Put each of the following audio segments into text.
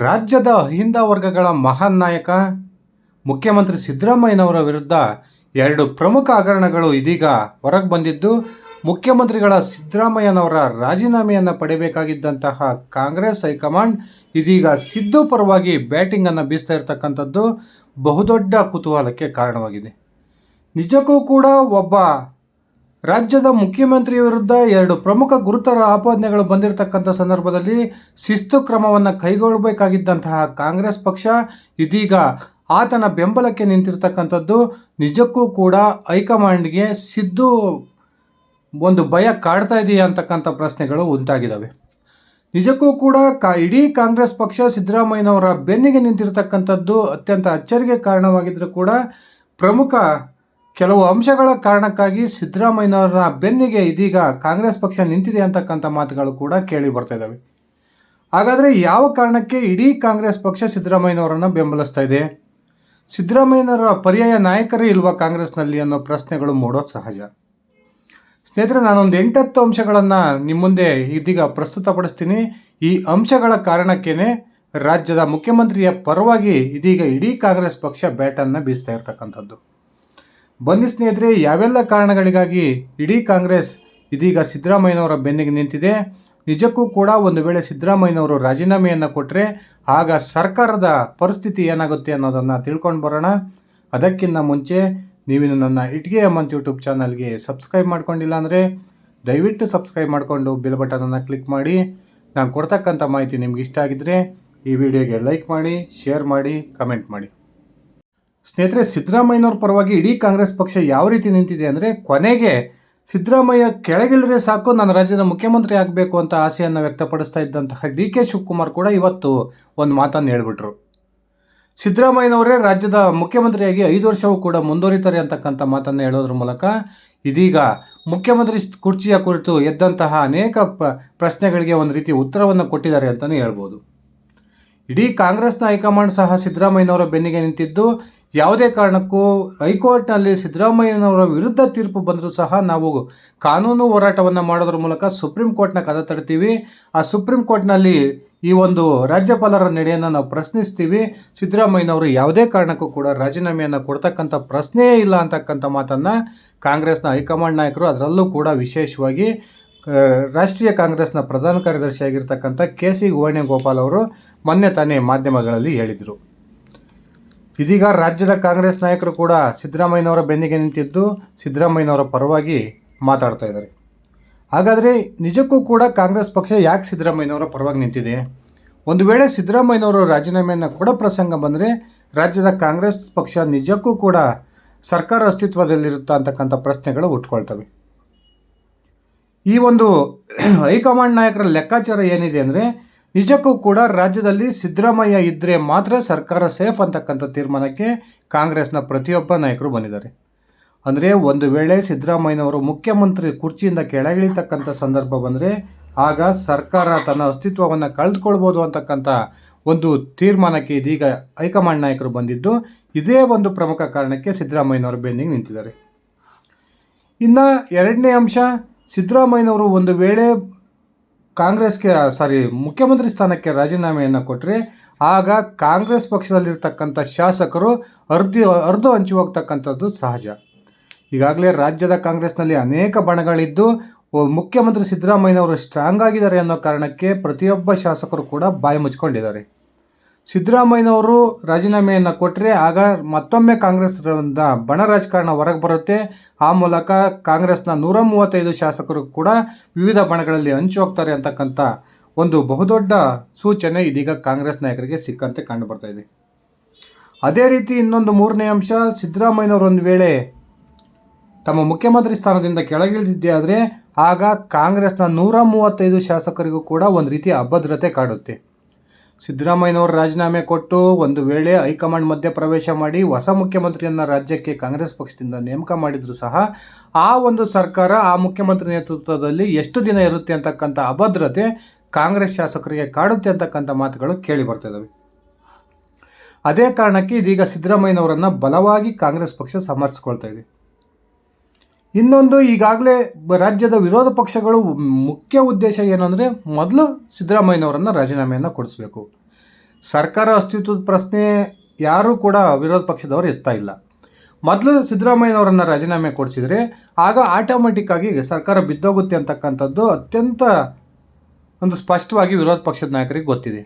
ರಾಜ್ಯದ ಅಹಿಂದ ವರ್ಗಗಳ ಮಹಾನ್ ನಾಯಕ, ಮುಖ್ಯಮಂತ್ರಿ ಸಿದ್ದರಾಮಯ್ಯನವರ ವಿರುದ್ಧ ಎರಡು ಪ್ರಮುಖ ಹಗರಣಗಳು ಇದೀಗ ಹೊರಗೆ ಬಂದಿದ್ದು, ಮುಖ್ಯಮಂತ್ರಿಗಳ ಸಿದ್ದರಾಮಯ್ಯನವರ ರಾಜೀನಾಮೆಯನ್ನು ಪಡೆಯಬೇಕಾಗಿದ್ದಂತಹ ಕಾಂಗ್ರೆಸ್ ಹೈಕಮಾಂಡ್ ಇದೀಗ ಸಿದ್ದು ಪರವಾಗಿ ಬ್ಯಾಟಿಂಗನ್ನು ಬೀಸ್ತಾ ಇರತಕ್ಕಂಥದ್ದು ಬಹುದೊಡ್ಡ ಕುತೂಹಲಕ್ಕೆ ಕಾರಣವಾಗಿದೆ. ನಿಜಕ್ಕೂ ಕೂಡ ಒಬ್ಬ ರಾಜ್ಯದ ಮುಖ್ಯಮಂತ್ರಿ ವಿರುದ್ಧ ಎರಡು ಪ್ರಮುಖ ಗುರುತರ ಆಪಾದನೆಗಳು ಬಂದಿರತಕ್ಕಂಥ ಸಂದರ್ಭದಲ್ಲಿ ಶಿಸ್ತು ಕ್ರಮವನ್ನು ಕೈಗೊಳ್ಳಬೇಕಾಗಿದ್ದಂತಹ ಕಾಂಗ್ರೆಸ್ ಪಕ್ಷ ಇದೀಗ ಆತನ ಬೆಂಬಲಕ್ಕೆ ನಿಂತಿರ್ತಕ್ಕಂಥದ್ದು ನಿಜಕ್ಕೂ ಕೂಡ ಹೈಕಮಾಂಡ್ಗೆ ಸಿದ್ದು ಒಂದು ಭಯ ಕಾಡ್ತಾ ಇದೆಯಾ ಅಂತಕ್ಕಂಥ ಪ್ರಶ್ನೆಗಳು ಉಂಟಾಗಿದ್ದಾವೆ ನಿಜಕ್ಕೂ ಕೂಡ ಕಾ ಇಡೀ ಕಾಂಗ್ರೆಸ್ ಪಕ್ಷ ಸಿದ್ದರಾಮಯ್ಯನವರ ಬೆನ್ನಿಗೆ ನಿಂತಿರ್ತಕ್ಕಂಥದ್ದು ಅತ್ಯಂತ ಅಚ್ಚರಿಗೆ ಕಾರಣವಾಗಿದ್ದರೂ ಕೂಡ ಪ್ರಮುಖ ಕೆಲವು ಅಂಶಗಳ ಕಾರಣಕ್ಕಾಗಿ ಸಿದ್ದರಾಮಯ್ಯನವರ ಬೆನ್ನಿಗೆ ಇದೀಗ ಕಾಂಗ್ರೆಸ್ ಪಕ್ಷ ನಿಂತಿದೆ ಅಂತಕ್ಕಂಥ ಮಾತುಗಳು ಕೂಡ ಕೇಳಿ ಬರ್ತಾ ಇದ್ದಾವೆ ಹಾಗಾದರೆ ಯಾವ ಕಾರಣಕ್ಕೆ ಇಡೀ ಕಾಂಗ್ರೆಸ್ ಪಕ್ಷ ಸಿದ್ದರಾಮಯ್ಯನವರನ್ನು ಬೆಂಬಲಿಸ್ತಾ ಇದೆ? ಸಿದ್ದರಾಮಯ್ಯನವರ ಪರ್ಯಾಯ ನಾಯಕರೇ ಇಲ್ವಾ ಕಾಂಗ್ರೆಸ್ನಲ್ಲಿ ಅನ್ನೋ ಪ್ರಶ್ನೆಗಳು ಮೂಡೋದು ಸಹಜ. ಸ್ನೇಹಿತರೆ, ನಾನೊಂದು ಎಂಟತ್ತು ಅಂಶಗಳನ್ನು ನಿಮ್ಮ ಮುಂದೆ ಇದೀಗ ಪ್ರಸ್ತುತಪಡಿಸ್ತೀನಿ. ಈ ಅಂಶಗಳ ಕಾರಣಕ್ಕೇನೆ ರಾಜ್ಯದ ಮುಖ್ಯಮಂತ್ರಿಯ ಪರವಾಗಿ ಇದೀಗ ಇಡೀ ಕಾಂಗ್ರೆಸ್ ಪಕ್ಷ ಬ್ಯಾಟನ್ನು ಬೀಸ್ತಾ ಇರ್ತಕ್ಕಂಥದ್ದು. ಬನ್ನಿ ಸ್ನೇಹಿತರೆ, ಯಾವೆಲ್ಲ ಕಾರಣಗಳಿಗಾಗಿ ಇಡೀ ಕಾಂಗ್ರೆಸ್ ಇದೀಗ ಸಿದ್ದರಾಮಯ್ಯನವರ ಬೆನ್ನಿಗೆ ನಿಂತಿದೆ? ನಿಜಕ್ಕೂ ಕೂಡ ಒಂದು ವೇಳೆ ಸಿದ್ದರಾಮಯ್ಯನವರು ರಾಜೀನಾಮೆಯನ್ನು ಕೊಟ್ಟರೆ ಆಗ ಸರ್ಕಾರದ ಪರಿಸ್ಥಿತಿ ಏನಾಗುತ್ತೆ ಅನ್ನೋದನ್ನು ತಿಳ್ಕೊಂಡು ಬರೋಣ. ಅದಕ್ಕಿಂತ ಮುಂಚೆ ನೀವಿನ್ನು ನನ್ನ ಇಟ್ಗೆ ಅಮ್ಮಂತ್ ಯೂಟ್ಯೂಬ್ ಚಾನಲ್ಗೆ ಸಬ್ಸ್ಕ್ರೈಬ್ ಮಾಡ್ಕೊಂಡಿಲ್ಲ ಅಂದರೆ ದಯವಿಟ್ಟು ಸಬ್ಸ್ಕ್ರೈಬ್ ಮಾಡಿಕೊಂಡು ಬಿಲ್ ಬಟನನ್ನು ಕ್ಲಿಕ್ ಮಾಡಿ. ನಾನು ಕೊಡ್ತಕ್ಕಂಥ ಮಾಹಿತಿ ನಿಮ್ಗೆ ಇಷ್ಟ ಆಗಿದ್ದರೆ ಈ ವಿಡಿಯೋಗೆ ಲೈಕ್ ಮಾಡಿ, ಶೇರ್ ಮಾಡಿ, ಕಮೆಂಟ್ ಮಾಡಿ. ಸ್ನೇಹಿತರೆ, ಸಿದ್ದರಾಮಯ್ಯನವ್ರ ಪರವಾಗಿ ಇಡೀ ಕಾಂಗ್ರೆಸ್ ಪಕ್ಷ ಯಾವ ರೀತಿ ನಿಂತಿದೆ ಅಂದರೆ ಕೊನೆಗೆ ಸಿದ್ದರಾಮಯ್ಯ ಕೆಳಗಿಳಿದ್ರೆ ಸಾಕು, ನಾನು ರಾಜ್ಯದ ಮುಖ್ಯಮಂತ್ರಿ ಆಗಬೇಕು ಅಂತ ಆಸೆಯನ್ನು ವ್ಯಕ್ತಪಡಿಸ್ತಾ ಇದ್ದಂತಹ ಡಿ ಕೆ ಶಿವಕುಮಾರ್ ಕೂಡ ಇವತ್ತು ಒಂದು ಮಾತನ್ನು ಹೇಳ್ಬಿಟ್ರು. ಸಿದ್ದರಾಮಯ್ಯನವರೇ ರಾಜ್ಯದ ಮುಖ್ಯಮಂತ್ರಿಯಾಗಿ ಐದು ವರ್ಷವೂ ಕೂಡ ಮುಂದುವರಿತಾರೆ ಅಂತಕ್ಕಂಥ ಮಾತನ್ನು ಹೇಳೋದ್ರ ಮೂಲಕ ಇದೀಗ ಮುಖ್ಯಮಂತ್ರಿ ಕುರ್ಚಿಯ ಕುರಿತು ಎದ್ದಂತಹ ಅನೇಕ ಪ್ರಶ್ನೆಗಳಿಗೆ ಒಂದು ರೀತಿ ಉತ್ತರವನ್ನು ಕೊಟ್ಟಿದ್ದಾರೆ ಅಂತಲೇ ಹೇಳ್ಬೋದು. ಇಡೀ ಕಾಂಗ್ರೆಸ್ನ ಹೈಕಮಾಂಡ್ ಸಹ ಸಿದ್ದರಾಮಯ್ಯನವರ ಬೆನ್ನಿಗೆ ನಿಂತಿದ್ದು ಯಾವುದೇ ಕಾರಣಕ್ಕೂ ಹೈಕೋರ್ಟ್ನಲ್ಲಿ ಸಿದ್ದರಾಮಯ್ಯನವರ ವಿರುದ್ಧ ತೀರ್ಪು ಬಂದರೂ ಸಹ ನಾವು ಕಾನೂನು ಹೋರಾಟವನ್ನು ಮಾಡೋದ್ರ ಮೂಲಕ ಸುಪ್ರೀಂ ಕೋರ್ಟ್ನ ಕದ ತಡ್ತೀವಿ. ಆ ಸುಪ್ರೀಂ ಕೋರ್ಟ್ನಲ್ಲಿ ಈ ಒಂದು ರಾಜ್ಯಪಾಲರ ನಡೆಯನ್ನು ನಾವು ಪ್ರಶ್ನಿಸ್ತೀವಿ. ಸಿದ್ದರಾಮಯ್ಯನವರು ಯಾವುದೇ ಕಾರಣಕ್ಕೂ ಕೂಡ ರಾಜೀನಾಮೆಯನ್ನು ಕೊಡ್ತಕ್ಕಂಥ ಪ್ರಶ್ನೆಯೇ ಇಲ್ಲ ಅಂತಕ್ಕಂಥ ಮಾತನ್ನು ಕಾಂಗ್ರೆಸ್ನ ಹೈಕಮಾಂಡ್ ನಾಯಕರು ಅದರಲ್ಲೂ ಕೂಡ ವಿಶೇಷವಾಗಿ ರಾಷ್ಟ್ರೀಯ ಕಾಂಗ್ರೆಸ್ನ ಪ್ರಧಾನ ಕಾರ್ಯದರ್ಶಿಯಾಗಿರ್ತಕ್ಕಂಥ ಕೆ ಸಿ ಗೋಪಾಲ್ ಅವರು ಮೊನ್ನೆ ತಾನೇ ಮಾಧ್ಯಮಗಳಲ್ಲಿ ಹೇಳಿದರು. ಇದೀಗ ರಾಜ್ಯದ ಕಾಂಗ್ರೆಸ್ ನಾಯಕರು ಕೂಡ ಸಿದ್ದರಾಮಯ್ಯನವರ ಬೆನ್ನಿಗೆ ನಿಂತಿದ್ದು ಸಿದ್ದರಾಮಯ್ಯನವರ ಪರವಾಗಿ ಮಾತಾಡ್ತಾ ಇದ್ದಾರೆ. ಹಾಗಾದರೆ ನಿಜಕ್ಕೂ ಕೂಡ ಕಾಂಗ್ರೆಸ್ ಪಕ್ಷ ಯಾಕೆ ಸಿದ್ದರಾಮಯ್ಯನವರ ಪರವಾಗಿ ನಿಂತಿದೆ? ಒಂದು ವೇಳೆ ಸಿದ್ದರಾಮಯ್ಯನವರು ರಾಜೀನಾಮೆಯನ್ನು ಕೂಡ ಪ್ರಸಂಗ ಬಂದರೆ ರಾಜ್ಯದ ಕಾಂಗ್ರೆಸ್ ಪಕ್ಷ ನಿಜಕ್ಕೂ ಕೂಡ ಸರ್ಕಾರ ಅಸ್ತಿತ್ವದಲ್ಲಿರುತ್ತಾ ಅಂತಕ್ಕಂಥ ಪ್ರಶ್ನೆಗಳು ಉಟ್ಕೊಳ್ತವೆ. ಈ ಒಂದು ಹೈಕಮಾಂಡ್ ನಾಯಕರ ಲೆಕ್ಕಾಚಾರ ಏನಿದೆ ಅಂದರೆ ನಿಜಕ್ಕೂ ಕೂಡ ರಾಜ್ಯದಲ್ಲಿ ಸಿದ್ದರಾಮಯ್ಯ ಇದ್ದರೆ ಮಾತ್ರ ಸರ್ಕಾರ ಸೇಫ್ ಅಂತಕ್ಕಂಥ ತೀರ್ಮಾನಕ್ಕೆ ಕಾಂಗ್ರೆಸ್ನ ಪ್ರತಿಯೊಬ್ಬ ನಾಯಕರು ಬಂದಿದ್ದಾರೆ. ಅಂದರೆ ಒಂದು ವೇಳೆ ಸಿದ್ದರಾಮಯ್ಯನವರು ಮುಖ್ಯಮಂತ್ರಿ ಕುರ್ಚಿಯಿಂದ ಕೆಳಗಿಳಿತಕ್ಕಂಥ ಸಂದರ್ಭ ಬಂದರೆ ಆಗ ಸರ್ಕಾರ ತನ್ನ ಅಸ್ತಿತ್ವವನ್ನು ಕಳೆದುಕೊಳ್ಬೋದು ಅಂತಕ್ಕಂಥ ಒಂದು ತೀರ್ಮಾನಕ್ಕೆ ಇದೀಗ ಹೈಕಮಾಂಡ್ ನಾಯಕರು ಬಂದಿದ್ದು ಇದೇ ಒಂದು ಪ್ರಮುಖ ಕಾರಣಕ್ಕೆ ಸಿದ್ದರಾಮಯ್ಯನವರು ಬೆನ್ನಿಗೆ ನಿಂತಿದ್ದಾರೆ. ಇನ್ನು ಎರಡನೇ ಅಂಶ, ಸಿದ್ದರಾಮಯ್ಯನವರು ಒಂದು ವೇಳೆ ಕಾಂಗ್ರೆಸ್ಗೆ ಸಾರಿ, ಮುಖ್ಯಮಂತ್ರಿ ಸ್ಥಾನಕ್ಕೆ ರಾಜೀನಾಮೆಯನ್ನು ಕೊಟ್ಟರೆ ಆಗ ಕಾಂಗ್ರೆಸ್ ಪಕ್ಷದಲ್ಲಿರ್ತಕ್ಕಂಥ ಶಾಸಕರು ಅರ್ಧಿ, ಅರ್ಧ ಹಂಚಿ ಹೋಗ್ತಕ್ಕಂಥದ್ದು ಸಹಜ. ಈಗಾಗಲೇ ರಾಜ್ಯದ ಕಾಂಗ್ರೆಸ್ನಲ್ಲಿ ಅನೇಕ ಬಣಗಳಿದ್ದು ಮುಖ್ಯಮಂತ್ರಿ ಸಿದ್ದರಾಮಯ್ಯನವರು ಸ್ಟ್ರಾಂಗ್ ಆಗಿದ್ದಾರೆ ಅನ್ನೋ ಕಾರಣಕ್ಕೆ ಪ್ರತಿಯೊಬ್ಬ ಶಾಸಕರು ಕೂಡ ಬಾಯಿ ಮುಚ್ಕೊಂಡಿದ್ದಾರೆ. ಸಿದ್ದರಾಮಯ್ಯನವರು ರಾಜೀನಾಮೆಯನ್ನು ಕೊಟ್ಟರೆ ಆಗ ಮತ್ತೊಮ್ಮೆ ಕಾಂಗ್ರೆಸ್ ಬಣ ರಾಜಕಾರಣ ಹೊರಗೆ ಬರುತ್ತೆ. ಆ ಮೂಲಕ ಕಾಂಗ್ರೆಸ್ನ ನೂರ ಮೂವತ್ತೈದು ಶಾಸಕರು ಕೂಡ ವಿವಿಧ ಬಣಗಳಲ್ಲಿ ಹಂಚು ಹೋಗ್ತಾರೆ ಅಂತಕ್ಕಂಥ ಒಂದು ಬಹುದೊಡ್ಡ ಸೂಚನೆ ಇದೀಗ ಕಾಂಗ್ರೆಸ್ ನಾಯಕರಿಗೆ ಸಿಕ್ಕಂತೆ ಕಂಡು ಬರ್ತಾ ಇದೆ. ಅದೇ ರೀತಿ ಇನ್ನೊಂದು ಮೂರನೇ ಅಂಶ ಸಿದ್ದರಾಮಯ್ಯನವರು ಒಂದು ವೇಳೆ ತಮ್ಮ ಮುಖ್ಯಮಂತ್ರಿ ಸ್ಥಾನದಿಂದ ಕೆಳಗಿಳಿದಿದ್ದೆ ಆದರೆ ಆಗ ಕಾಂಗ್ರೆಸ್ನ ನೂರ ಮೂವತ್ತೈದು ಶಾಸಕರಿಗೂ ಕೂಡ ಒಂದು ರೀತಿಯ ಅಭದ್ರತೆ ಕಾಡುತ್ತೆ. ಸಿದ್ದರಾಮಯ್ಯನವರು ರಾಜೀನಾಮೆ ಕೊಟ್ಟು ಒಂದು ವೇಳೆ ಹೈಕಮಾಂಡ್ ಮಧ್ಯ ಪ್ರವೇಶ ಮಾಡಿ ಹೊಸ ಮುಖ್ಯಮಂತ್ರಿಯನ್ನು ರಾಜ್ಯಕ್ಕೆ ಕಾಂಗ್ರೆಸ್ ಪಕ್ಷದಿಂದ ನೇಮಕ ಮಾಡಿದರೂ ಸಹ ಆ ಒಂದು ಸರ್ಕಾರ ಆ ಮುಖ್ಯಮಂತ್ರಿ ನೇತೃತ್ವದಲ್ಲಿ ಎಷ್ಟು ದಿನ ಇರುತ್ತೆ ಅಂತಕ್ಕಂಥ ಅಭದ್ರತೆ ಕಾಂಗ್ರೆಸ್ ಶಾಸಕರಿಗೆ ಕಾಡುತ್ತೆ ಅಂತಕ್ಕಂಥ ಮಾತುಗಳು ಕೇಳಿ ಬರ್ತಿದ್ದಾವೆ ಅದೇ ಕಾರಣಕ್ಕೆ ಇದೀಗ ಸಿದ್ದರಾಮಯ್ಯನವರನ್ನು ಬಲವಾಗಿ ಕಾಂಗ್ರೆಸ್ ಪಕ್ಷ ಸಮರ್ಥಿಸ್ಕೊಳ್ತಾ ಇದೆ. ಇನ್ನೊಂದು ಈಗಾಗಲೇ ರಾಜ್ಯದ ವಿರೋಧ ಪಕ್ಷಗಳು ಮುಖ್ಯ ಉದ್ದೇಶ ಏನಂದರೆ ಮೊದಲು ಸಿದ್ದರಾಮಯ್ಯನವರನ್ನು ರಾಜೀನಾಮೆಯನ್ನು ಕೊಡಿಸ್ಬೇಕು. ಸರ್ಕಾರ ಅಸ್ತಿತ್ವದ ಪ್ರಶ್ನೆ ಯಾರೂ ಕೂಡ ವಿರೋಧ ಪಕ್ಷದವರು ಎತ್ತಾ ಇಲ್ಲ. ಮೊದಲು ಸಿದ್ದರಾಮಯ್ಯನವರನ್ನು ರಾಜೀನಾಮೆ ಕೊಡಿಸಿದರೆ ಆಗ ಆಟೋಮೆಟಿಕ್ ಆಗಿ ಸರ್ಕಾರ ಬಿದ್ದೋಗುತ್ತೆ ಅಂತಕ್ಕಂಥದ್ದು ಅತ್ಯಂತ ಒಂದು ಸ್ಪಷ್ಟವಾಗಿ ವಿರೋಧ ಪಕ್ಷದ ನಾಯಕರಿಗೆ ಗೊತ್ತಿದೆ.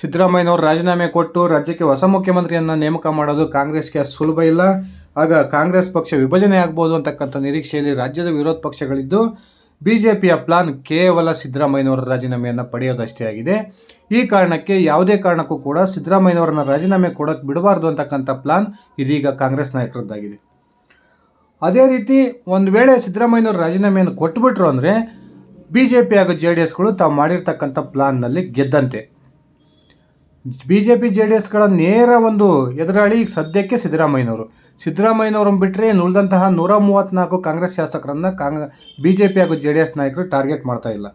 ಸಿದ್ದರಾಮಯ್ಯನವರು ರಾಜೀನಾಮೆ ಕೊಟ್ಟು ರಾಜ್ಯಕ್ಕೆ ಹೊಸ ಮುಖ್ಯಮಂತ್ರಿಯನ್ನು ನೇಮಕ ಮಾಡೋದು ಕಾಂಗ್ರೆಸ್ಗೆ ಸುಲಭ ಇಲ್ಲ. ಆಗ ಕಾಂಗ್ರೆಸ್ ಪಕ್ಷ ವಿಭಜನೆ ಆಗ್ಬೋದು ಅಂತಕ್ಕಂಥ ನಿರೀಕ್ಷೆಯಲ್ಲಿ ರಾಜ್ಯದ ವಿರೋಧ ಪಕ್ಷಗಳಿದ್ದು ಬಿ ಜೆ ಪಿಯ ಪ್ಲಾನ್ ಕೇವಲ ಸಿದ್ದರಾಮಯ್ಯನವರ ರಾಜೀನಾಮೆಯನ್ನು ಪಡೆಯೋದಷ್ಟೇ ಆಗಿದೆ. ಈ ಕಾರಣಕ್ಕೆ ಯಾವುದೇ ಕಾರಣಕ್ಕೂ ಕೂಡ ಸಿದ್ದರಾಮಯ್ಯನವರನ್ನ ರಾಜೀನಾಮೆ ಕೊಡೋಕ್ಕೆ ಬಿಡಬಾರ್ದು ಅಂತಕ್ಕಂಥ ಪ್ಲಾನ್ ಇದೀಗ ಕಾಂಗ್ರೆಸ್ ನಾಯಕರದ್ದಾಗಿದೆ. ಅದೇ ರೀತಿ ಒಂದು ವೇಳೆ ಸಿದ್ದರಾಮಯ್ಯನವರು ರಾಜೀನಾಮೆಯನ್ನು ಕೊಟ್ಟುಬಿಟ್ರು ಅಂದರೆ ಬಿ ಜೆ ಪಿ ಹಾಗೂ ಜೆ ಡಿ ಎಸ್ಗಳು ತಾವು ಮಾಡಿರ್ತಕ್ಕಂಥ ಪ್ಲಾನ್ನಲ್ಲಿ ಗೆದ್ದಂತೆ. B J P J D ಎಸ್ಗಳ ನೇರ ಒಂದು ಎದುರಾಳಿ ಸದ್ಯಕ್ಕೆ ಸಿದ್ದರಾಮಯ್ಯನವರು. ಸಿದ್ದರಾಮಯ್ಯನವರನ್ನು ಬಿಟ್ಟರೆ ಉಳಿದಂತಹ ನೂರ ಮೂವತ್ತ್ನಾಲ್ಕು ಕಾಂಗ್ರೆಸ್ ಶಾಸಕರನ್ನು ಕಾಂಗ್ರೆ ಬಿ ಜೆ ಪಿ ಹಾಗೂ ಜೆ ಡಿ ಎಸ್ ನಾಯಕರು ಟಾರ್ಗೆಟ್ ಮಾಡ್ತಾ ಇಲ್ಲ.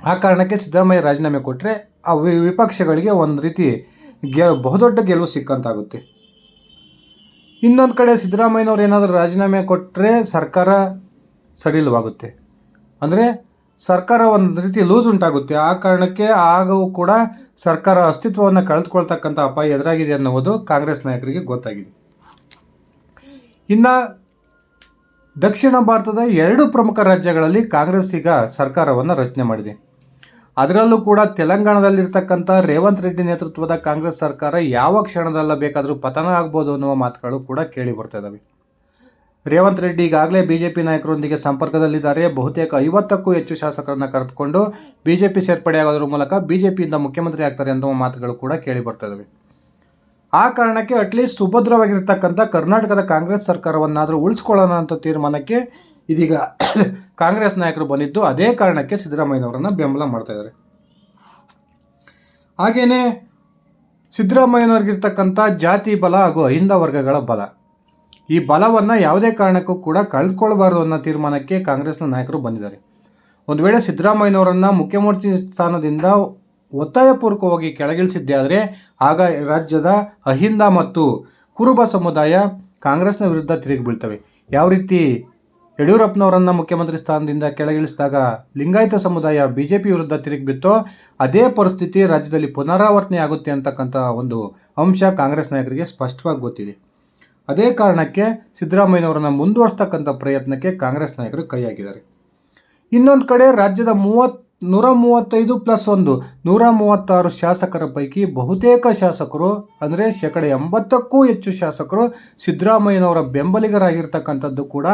ಆ ಕಾರಣಕ್ಕೆ ಸಿದ್ದರಾಮಯ್ಯ ರಾಜೀನಾಮೆ ಕೊಟ್ಟರೆ ಆ ವಿಪಕ್ಷಗಳಿಗೆ ಒಂದು ರೀತಿ ಗೆ, ಬಹುದೊಡ್ಡ ಗೆಲುವು ಸಿಕ್ಕಂತಾಗುತ್ತೆ. ಇನ್ನೊಂದು ಕಡೆ ಸಿದ್ದರಾಮಯ್ಯನವ್ರು ಏನಾದರೂ ರಾಜೀನಾಮೆ ಕೊಟ್ಟರೆ ಸರ್ಕಾರ ಸಡಿಲವಾಗುತ್ತೆ. ಅಂದರೆ ಸರ್ಕಾರ ಒಂದು ರೀತಿ ಲೂಸ್ ಉಂಟಾಗುತ್ತೆ. ಆ ಕಾರಣಕ್ಕೆ ಆಗವೂ ಕೂಡ ಸರ್ಕಾರ ಅಸ್ತಿತ್ವವನ್ನು ಕಳೆದುಕೊಳ್ತಕ್ಕಂಥ ಅಪಾಯ ಎದುರಾಗಿದೆ ಅನ್ನುವುದು ಕಾಂಗ್ರೆಸ್ ನಾಯಕರಿಗೆ ಗೊತ್ತಾಗಿದೆ. ಇನ್ನು ದಕ್ಷಿಣ ಭಾರತದ ಎರಡು ಪ್ರಮುಖ ರಾಜ್ಯಗಳಲ್ಲಿ ಕಾಂಗ್ರೆಸ್ ಈಗ ಸರ್ಕಾರವನ್ನು ರಚನೆ ಮಾಡಿದೆ. ಅದರಲ್ಲೂ ಕೂಡ ತೆಲಂಗಾಣದಲ್ಲಿರ್ತಕ್ಕಂಥ ರೇವಂತ್ ರೆಡ್ಡಿ ನೇತೃತ್ವದ ಕಾಂಗ್ರೆಸ್ ಸರ್ಕಾರ ಯಾವ ಕ್ಷಣದಲ್ಲ ಬೇಕಾದರೂ ಪತನ ಆಗ್ಬೋದು ಅನ್ನುವ ಮಾತುಗಳು ಕೂಡ ಕೇಳಿ ಬರ್ತಾ ಇದ್ದಾವೆ ರೇವಂತ್ ರೆಡ್ಡಿ ಈಗಾಗಲೇ ಬಿಜೆಪಿ ನಾಯಕರೊಂದಿಗೆ ಸಂಪರ್ಕದಲ್ಲಿದ್ದಾರೆ. ಬಹುತೇಕ ಐವತ್ತಕ್ಕೂ ಹೆಚ್ಚು ಶಾಸಕರನ್ನ ಕರೆದುಕೊಂಡು ಬಿಜೆಪಿ ಸೇರ್ಪಡೆಯಾಗೋದ್ರ ಮೂಲಕ ಬಿಜೆಪಿಯಿಂದ ಮುಖ್ಯಮಂತ್ರಿ ಆಗ್ತಾರೆ ಅನ್ನುವ ಮಾತುಗಳು ಕೂಡ ಕೇಳಿ ಬರ್ತಾ ಆ ಕಾರಣಕ್ಕೆ ಅಟ್ಲೀಸ್ಟ್ ಸುಭದ್ರವಾಗಿರ್ತಕ್ಕಂಥ ಕರ್ನಾಟಕದ ಕಾಂಗ್ರೆಸ್ ಸರ್ಕಾರವನ್ನಾದರೂ ಉಳಿಸ್ಕೊಳ್ಳೋಣ ಅಂತ ತೀರ್ಮಾನಕ್ಕೆ ಇದೀಗ ಕಾಂಗ್ರೆಸ್ ನಾಯಕರು ಬಂದಿದ್ದು ಅದೇ ಕಾರಣಕ್ಕೆ ಸಿದ್ದರಾಮಯ್ಯನವರನ್ನು ಬೆಂಬಲ ಮಾಡ್ತಾ ಇದ್ದಾರೆ ಹಾಗೆಯೇ ಸಿದ್ದರಾಮಯ್ಯನವ್ರಿಗಿರ್ತಕ್ಕಂಥ ಜಾತಿ ಬಲ ಹಾಗೂ ಅಹಿಂದ ವರ್ಗಗಳ ಬಲ. ಈ ಬಲವನ್ನು ಯಾವುದೇ ಕಾರಣಕ್ಕೂ ಕೂಡ ಕಳೆದುಕೊಳ್ಬಾರ್ದು ಅನ್ನೋ ತೀರ್ಮಾನಕ್ಕೆ ಕಾಂಗ್ರೆಸ್ನ ನಾಯಕರು ಬಂದಿದ್ದಾರೆ. ಒಂದು ವೇಳೆ ಸಿದ್ದರಾಮಯ್ಯನವರನ್ನು ಮುಖ್ಯಮಂತ್ರಿ ಸ್ಥಾನದಿಂದ ಒತ್ತಾಯಪೂರ್ವಕವಾಗಿ ಕೆಳಗಿಳಿಸಿದ್ದೇ ಆದರೆ ಆಗ ರಾಜ್ಯದ ಅಹಿಂದ ಮತ್ತು ಕುರುಬ ಸಮುದಾಯ ಕಾಂಗ್ರೆಸ್ನ ವಿರುದ್ಧ ತಿರುಗಿ ಬೀಳ್ತವೆ. ಯಾವ ರೀತಿ ಯಡಿಯೂರಪ್ಪನವರನ್ನು ಮುಖ್ಯಮಂತ್ರಿ ಸ್ಥಾನದಿಂದ ಕೆಳಗಿಳಿಸಿದಾಗ ಲಿಂಗಾಯತ ಸಮುದಾಯ ಬಿ ಜೆ ಪಿ ವಿರುದ್ಧ ತಿರುಗಿ ಬಿತ್ತೋ ಅದೇ ಪರಿಸ್ಥಿತಿ ರಾಜ್ಯದಲ್ಲಿ ಪುನರಾವರ್ತನೆ ಆಗುತ್ತೆ ಅಂತಕ್ಕಂಥ ಒಂದು ಅಂಶ ಕಾಂಗ್ರೆಸ್ ನಾಯಕರಿಗೆ ಸ್ಪಷ್ಟವಾಗಿ ಗೊತ್ತಿದೆ. ಅದೇ ಕಾರಣಕ್ಕೆ ಸಿದ್ದರಾಮಯ್ಯನವರನ್ನು ಮುಂದುವರಿಸ್ತಕ್ಕಂಥ ಪ್ರಯತ್ನಕ್ಕೆ ಕಾಂಗ್ರೆಸ್ ನಾಯಕರು ಕೈ ಹಾಕಿದ್ದಾರೆ ಇನ್ನೊಂದು ಕಡೆ ರಾಜ್ಯದ ಮೂವತ್ ನೂರ ಮೂವತ್ತೈದು ಪ್ಲಸ್ ಒಂದು, ನೂರ ಮೂವತ್ತಾರು ಶಾಸಕರ ಪೈಕಿ ಬಹುತೇಕ ಶಾಸಕರು, ಅಂದರೆ ಶೇಕಡ ಎಂಬತ್ತಕ್ಕೂ ಹೆಚ್ಚು ಶಾಸಕರು ಸಿದ್ದರಾಮಯ್ಯನವರ ಬೆಂಬಲಿಗರಾಗಿರ್ತಕ್ಕಂಥದ್ದು ಕೂಡ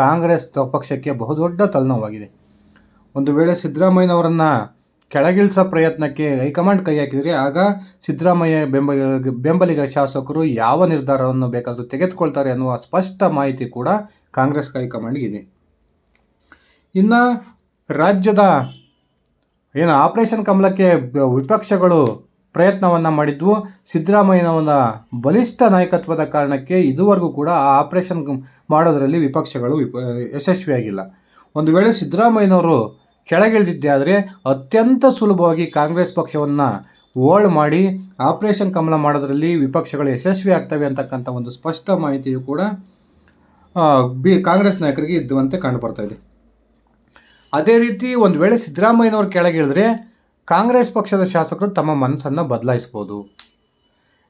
ಕಾಂಗ್ರೆಸ್ ಪಕ್ಷಕ್ಕೆ ಬಹುದೊಡ್ಡ ತಲೆನೋವಾಗಿದೆ. ಒಂದು ವೇಳೆ ಸಿದ್ದರಾಮಯ್ಯನವರನ್ನು ಕೆಳಗಿಳಿಸೋ ಪ್ರಯತ್ನಕ್ಕೆ ಹೈಕಮಾಂಡ್ ಕೈ ಹಾಕಿದರೆ ಆಗ ಸಿದ್ದರಾಮಯ್ಯ ಬೆಂಬಲಿಗ ಬೆಂಬಲಿಗ ಶಾಸಕರು ಯಾವ ನಿರ್ಧಾರವನ್ನು ಬೇಕಾದರೂ ತೆಗೆದುಕೊಳ್ತಾರೆ ಅನ್ನುವ ಸ್ಪಷ್ಟ ಮಾಹಿತಿ ಕೂಡ ಕಾಂಗ್ರೆಸ್ ಹೈಕಮಾಂಡ್ಗೆ ಇದೆ. ಇನ್ನು ರಾಜ್ಯದ ಏನು ಆಪರೇಷನ್ ಕಮಲಕ್ಕೆ ವಿಪಕ್ಷಗಳು ಪ್ರಯತ್ನವನ್ನು ಮಾಡಿದ್ವು. ಸಿದ್ದರಾಮಯ್ಯನವರ ಬಲಿಷ್ಠ ನಾಯಕತ್ವದ ಕಾರಣಕ್ಕೆ ಇದುವರೆಗೂ ಕೂಡ ಆ ಆಪರೇಷನ್ ಮಾಡೋದರಲ್ಲಿ ವಿಪಕ್ಷಗಳು ವಿಪ, ಯಶಸ್ವಿಯಾಗಿಲ್ಲ. ಒಂದು ವೇಳೆ ಸಿದ್ದರಾಮಯ್ಯನವರು ಕೆಳಗಿಳಿದಿದ್ದೆ ಆದರೆ ಅತ್ಯಂತ ಸುಲಭವಾಗಿ ಕಾಂಗ್ರೆಸ್ ಪಕ್ಷವನ್ನು ಓಲ್ಡ್ ಮಾಡಿ ಆಪರೇಷನ್ ಕಮಲ ಮಾಡೋದರಲ್ಲಿ ವಿಪಕ್ಷಗಳು ಯಶಸ್ವಿ ಆಗ್ತವೆ ಅಂತಕ್ಕಂಥ ಒಂದು ಸ್ಪಷ್ಟ ಮಾಹಿತಿಯು ಕೂಡ ಬಿ, ಕಾಂಗ್ರೆಸ್ ನಾಯಕರಿಗೆ ಇದ್ದುವಂತೆ ಕಂಡುಬರ್ತಾ ಇದೆ. ಅದೇ ರೀತಿ ಒಂದು ವೇಳೆ ಸಿದ್ದರಾಮಯ್ಯನವರು ಕೆಳಗಿಳಿದ್ರೆ ಕಾಂಗ್ರೆಸ್ ಪಕ್ಷದ ಶಾಸಕರು ತಮ್ಮ ಮನಸ್ಸನ್ನು ಬದಲಾಯಿಸ್ಬೋದು.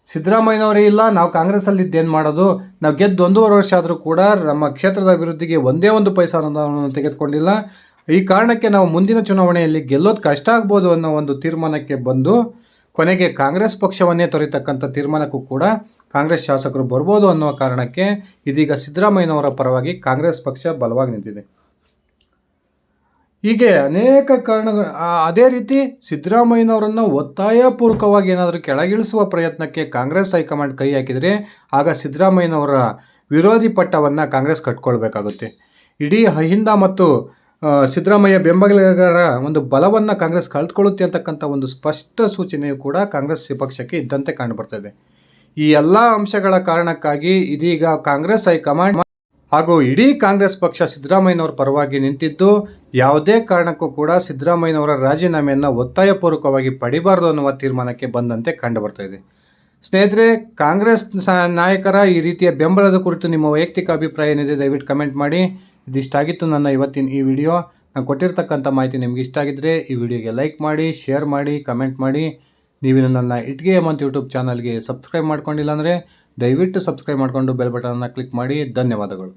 ಸಿದ್ದರಾಮಯ್ಯನವರೇ ಇಲ್ಲ, ನಾವು ಕಾಂಗ್ರೆಸ್ಸಲ್ಲಿ ಇದ್ದೇನು ಮಾಡೋದು? ನಾವು ಗೆದ್ದು ಒಂದೂವರೆ ವರ್ಷ ಆದರೂ ಕೂಡ ನಮ್ಮ ಕ್ಷೇತ್ರದ ಅಭಿವೃದ್ಧಿಗೆ ಒಂದೇ ಒಂದು ಪೈಸಾ ಅನುದಾನವನ್ನು ತೆಗೆದುಕೊಂಡಿಲ್ಲ. ಈ ಕಾರಣಕ್ಕೆ ನಾವು ಮುಂದಿನ ಚುನಾವಣೆಯಲ್ಲಿ ಗೆಲ್ಲೋದು ಕಷ್ಟ ಆಗ್ಬೋದು ಅನ್ನೋ ಒಂದು ತೀರ್ಮಾನಕ್ಕೆ ಬಂದು ಕೊನೆಗೆ ಕಾಂಗ್ರೆಸ್ ಪಕ್ಷವನ್ನೇ ತೊರೆತಕ್ಕಂಥ ತೀರ್ಮಾನಕ್ಕೂ ಕೂಡ ಕಾಂಗ್ರೆಸ್ ಶಾಸಕರು ಬರ್ಬೋದು ಅನ್ನೋ ಕಾರಣಕ್ಕೆ ಇದೀಗ ಸಿದ್ದರಾಮಯ್ಯನವರ ಪರವಾಗಿ ಕಾಂಗ್ರೆಸ್ ಪಕ್ಷ ಬಲವಾಗಿ ನಿಂತಿದೆ. ಹೀಗೆ ಅನೇಕ ಕಾರಣಗಳು ಅದೇ ರೀತಿ ಸಿದ್ದರಾಮಯ್ಯನವರನ್ನು ಒತ್ತಾಯಪೂರ್ವಕವಾಗಿ ಏನಾದರೂ ಕೆಳಗಿಳಿಸುವ ಪ್ರಯತ್ನಕ್ಕೆ ಕಾಂಗ್ರೆಸ್ ಹೈಕಮಾಂಡ್ ಕೈ ಹಾಕಿದರೆ ಆಗ ಸಿದ್ದರಾಮಯ್ಯನವರ ವಿರೋಧಿ ಪಟ್ಟವನ್ನು ಕಾಂಗ್ರೆಸ್ ಕಟ್ಕೊಳ್ಬೇಕಾಗುತ್ತೆ. ಇಡೀ ಅಹಿಂದ ಮತ್ತು ಸಿದ್ದರಾಮಯ್ಯ ಬೆಂಬಲಿಗರ ಒಂದು ಬಲವನ್ನು ಕಾಂಗ್ರೆಸ್ ಕಳೆದುಕೊಳ್ಳುತ್ತೆ ಅಂತಕ್ಕಂಥ ಒಂದು ಸ್ಪಷ್ಟ ಸೂಚನೆಯು ಕೂಡ ಕಾಂಗ್ರೆಸ್ ಪಕ್ಷಕ್ಕೆ ಇದ್ದಂತೆ ಕಂಡುಬರ್ತದೆ ಈ ಎಲ್ಲ ಅಂಶಗಳ ಕಾರಣಕ್ಕಾಗಿ ಇದೀಗ ಕಾಂಗ್ರೆಸ್ ಹೈಕಮಾಂಡ್ ಹಾಗೂ ಇಡೀ ಕಾಂಗ್ರೆಸ್ ಪಕ್ಷ ಸಿದ್ದರಾಮಯ್ಯನವರ ಪರವಾಗಿ ನಿಂತಿದ್ದು, ಯಾವುದೇ ಕಾರಣಕ್ಕೂ ಕೂಡ ಸಿದ್ದರಾಮಯ್ಯನವರ ರಾಜೀನಾಮೆಯನ್ನು ಒತ್ತಾಯಪೂರ್ವಕವಾಗಿ ಪಡಿಬಾರದು ಅನ್ನುವ ತೀರ್ಮಾನಕ್ಕೆ ಬಂದಂತೆ ಕಂಡುಬರ್ತಾ ಇದೆ. ಸ್ನೇಹಿತರೆ, ಕಾಂಗ್ರೆಸ್ ನಾಯಕರ ಈ ರೀತಿಯ ಬೆಂಬಲದ ಕುರಿತು ನಿಮ್ಮ ವೈಯಕ್ತಿಕ ಅಭಿಪ್ರಾಯ ಏನಿದೆ ದಯವಿಟ್ಟು ಕಮೆಂಟ್ ಮಾಡಿ. ಇದಿಷ್ಟಾಗಿತ್ತು ನನ್ನ ಇವತ್ತಿನ ಈ ವಿಡಿಯೋ. ನಾನು ಕೊಟ್ಟಿರ್ತಕ್ಕಂಥ ಮಾಹಿತಿ ನಿಮ್ಗೆ ಇಷ್ಟ ಆಗಿದ್ದರೆ ಈ ವಿಡಿಯೋಗೆ ಲೈಕ್ ಮಾಡಿ, ಶೇರ್ ಮಾಡಿ, ಕಮೆಂಟ್ ಮಾಡಿ. ನೀವು ನನ್ನ ಇಟ್ಗೆ ಮಂತ್ ಯೂಟ್ಯೂಬ್ ಚಾನಲ್ಗೆ ಸಬ್ಸ್ಕ್ರೈಬ್ ಮಾಡ್ಕೊಂಡಿಲ್ಲ ಅಂದರೆ ದಯವಿಟ್ಟು ಸಬ್ಸ್ಕ್ರೈಬ್ ಮಾಡಿಕೊಂಡು ಬೆಲ್ ಬಟನನ್ನು ಕ್ಲಿಕ್ ಮಾಡಿ. ಧನ್ಯವಾದಗಳು.